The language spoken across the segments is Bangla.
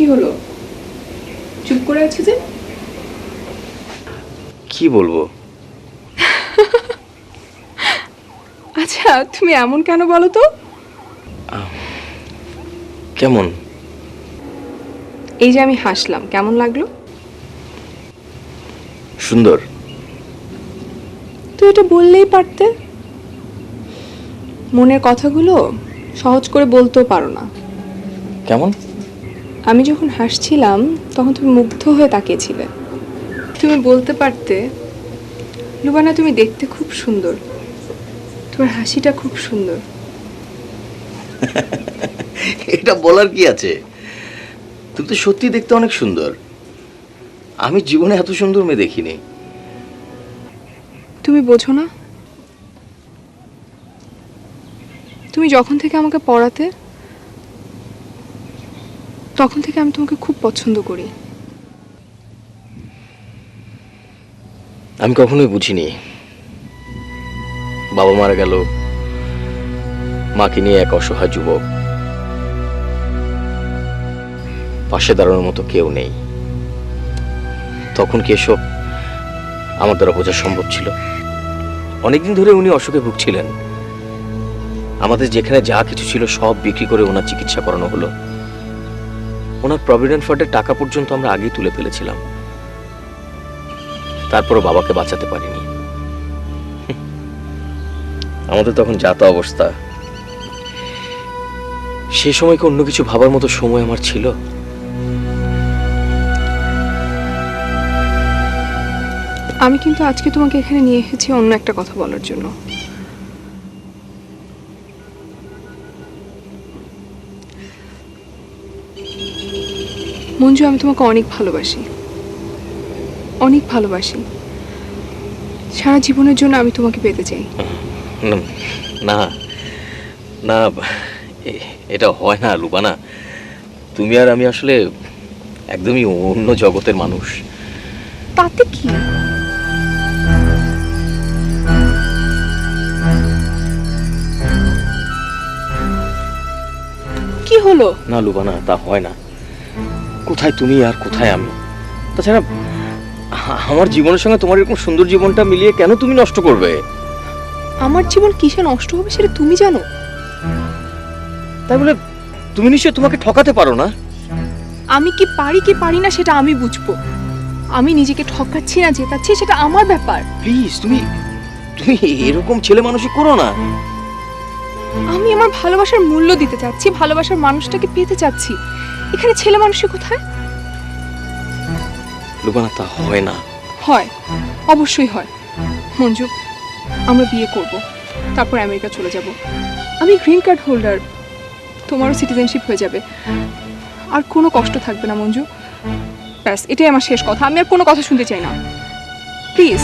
কি হলো? চুপ করে আছো যে? কি বলব? আচ্ছা তুমি এমন কেন বলো তো? কেমন? এই যে আমি হাসলাম কেমন লাগল? সুন্দর। তো এটা বললেই পারতে। মনের কথাগুলো সহজ করে বলতেও পারো না। কেমন? আমি যখন হাসছিলাম তখন তুমি মুগ্ধ হয়ে তাকিয়েছিলে। তুমি বলতে পারতে লুবানা তুমি দেখতে খুব সুন্দর। তোমার হাসিটা খুব সুন্দর। এটা বলার কি আছে? তুমি তো সত্যি দেখতে অনেক সুন্দর। আমি জীবনে এত সুন্দর মেয়ে দেখিনি। তুমি বোঝো না? তুমি যখন থেকে আমাকে পড়াতে তখন থেকে আমি তোমাকে খুব পছন্দ করি। আমি কখনোই বুঝিনি। বাবা মারা গেল, মাকে নিয়ে এক অসহায় যুবক। পাশে দাঁড়ানোর মতো কেউ নেই। তখন কি এসব আমার দ্বারা বোঝা সম্ভব ছিল? অনেকদিন ধরে উনি অসুখে ভুগছিলেন। আমাদের যেখানে যা কিছু ছিল সব বিক্রি করে ওনার চিকিৎসা করানো হলো। ওনার প্রভিডেন্ট ফান্ডের টাকা পর্যন্ত আমরা আগেই তুলে ফেলেছিলাম। তারপরও বাবাকে বাঁচাতে পারিনি। আমাদের তখন যাতা অবস্থা। সেই সময় কি অন্য কিছু ভাবার মতো সময় আমার ছিল? আমি কিন্তু আজকে তোমাকে এখানে নিয়ে এসেছি অন্য একটা কথা বলার জন্য। মঞ্জু আমি তোমাকে অনেক ভালোবাসি। অনেক ভালোবাসি। সারা জীবনের জন্য আমি তোমাকে পেতে চাই। না- না না এটা হয় না লুবানা। তুমি আর আমি আসলে একদমই অন্য জগতের মানুষ। তাতে কি? কি হলো? না লুবানা তা হয় না। কোথায় তুমি আর কোথায় আমি? তাছাড়া আমার জীবনের সঙ্গে তোমার এরকম সুন্দর জীবনটা মিলিয়ে কেন তুমি নষ্ট করবে? আমার জীবন কিসে নষ্ট হবে সেটা তুমি জানো। তাই বলে তুমি নিশ্চয় তোমাকে ঠকাতে পারো না? আমি কি পারি কি পারি না সেটা আমি বুঝব। আমি নিজেকে ঠকাচ্ছি না জেতাচ্ছি সেটা আমার ব্যাপার। প্লিজ তুমি তুমি এরকম ছেলে মানুষই করো না। আমি আমার ভালোবাসার মূল্য দিতে চাচ্ছি ভালোবাসার মানুষটাকে পেতে চাচ্ছি। এখানে ছেলে মানুষই কোথায়? লুবানা তা হয় না। হয় অবশ্যই হয়। মঞ্জু আমরা বিয়ে করব তারপর আমেরিকা চলে যাব। আমি গ্রিন কার্ড হোল্ডার তোমারও সিটিজেনশিপ হয়ে যাবে। আর কোনো কষ্ট থাকবে না মঞ্জু। ব্যাস এটাই আমার শেষ কথা। আমি আর কোনো কথা শুনতে চাই না। প্লিজ।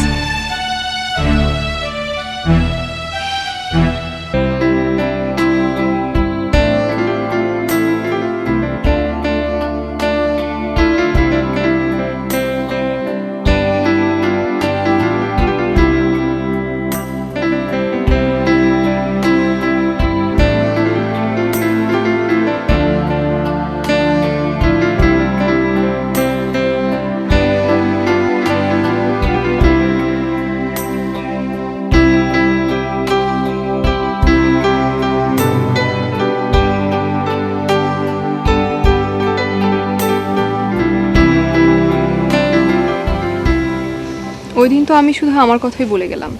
ওই দিন তো আমি শুধু আমার কথাই বলে গেলাম।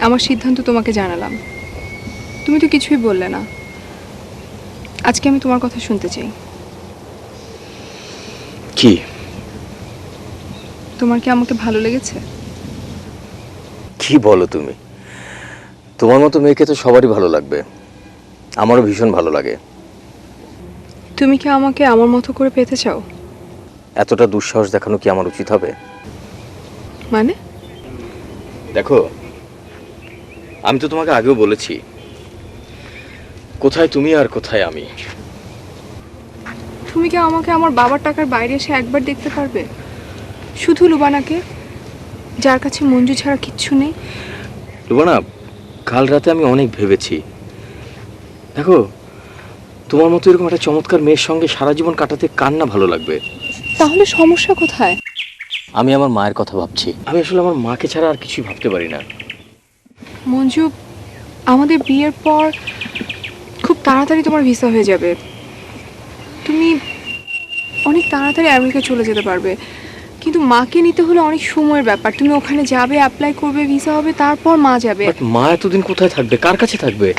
আমার সিদ্ধান্ত তোমাকে জানালাম। তুমি তো কিছুই বললে না। আজকে আমি তোমার কথা শুনতে চাই। কি? তোমার কি আমাকে ভালো লেগেছে? কি বলো তুমি? তোমার মতো মেয়েকে তো সবারই ভালো লাগবে। আমারও ভীষণ ভালো লাগে। তুমি কি আমাকে আমার মতো করে পেতে চাও? এতটা দুঃসাহস দেখানো কি আমার উচিত হবে? মানে? দেখো আমি তো তোমাকে আগেও বলেছি কোথায় তুমি আর কোথায় আমি? তুমি কি আমাকে আমার বাবার টাকার বাইরে এসে একবার দেখতে পারবে? শুধু লুবানাকে যার কাছে মঞ্জু ছাড়া কিচ্ছু নেই? লুবানা কাল রাতে আমি অনেক ভেবেছি। দেখো তোমার মতো এরকম একটা চমৎকার মেয়ের সঙ্গে সারা জীবন কাটাতে কার না ভালো লাগবে? তাহলে সমস্যা কোথায়? আমি আমার মায়ের কথা ভাবছি। আমি আসলে আমার মাকে ছাড়া আর কিছুই ভাবতে পারি না। মঞ্জু আমাদের বিয়ের পর খুব তাড়াতাড়ি তোমার ভিসা হয়ে যাবে। তুমি অনেক তাড়াতাড়ি আমেরিকা চলে যেতে পারবে। কিন্তু মাকে নিতে হলে অনেক সময়ের ব্যাপার। তুমি ওখানে যাবে অ্যাপ্লাই করবে ভিসা হবে তারপর মা যাবে। মা এতদিন কোথায় থাকবে? কার কাছে থাকবে?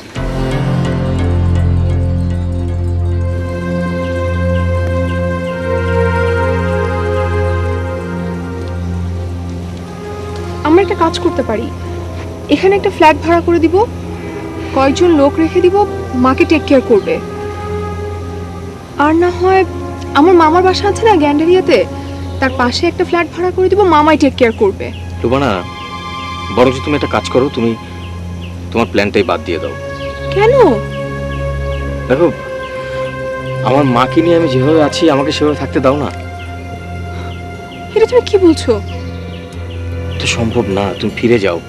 আমরা একটা কাজ করতে পারি। এখানে একটা ফ্ল্যাট ভাড়া করে দিব কয়েকজন লোক রেখে দিব মাকে টেক কেয়ার করবে। আর না হয় আমার মামার বাসা আছে না গ্যান্ডারিয়াতে? তার পাশে একটা ফ্ল্যাট ভাড়া করে দিব মামাই টেক কেয়ার করবে। লুবানা বরঞ্চ তুমি একটা কাজ করো তুমি তোমার প্ল্যানটাই বাদ দিয়ে দাও। কেন? দেখো আমার মাকে নিয়ে আমি যেভাবে আছি আমাকে সেভাবে থাকতে দাও না। এটা তুমি কি বলছো? সম্ভব না তুমি ফিরে যাও।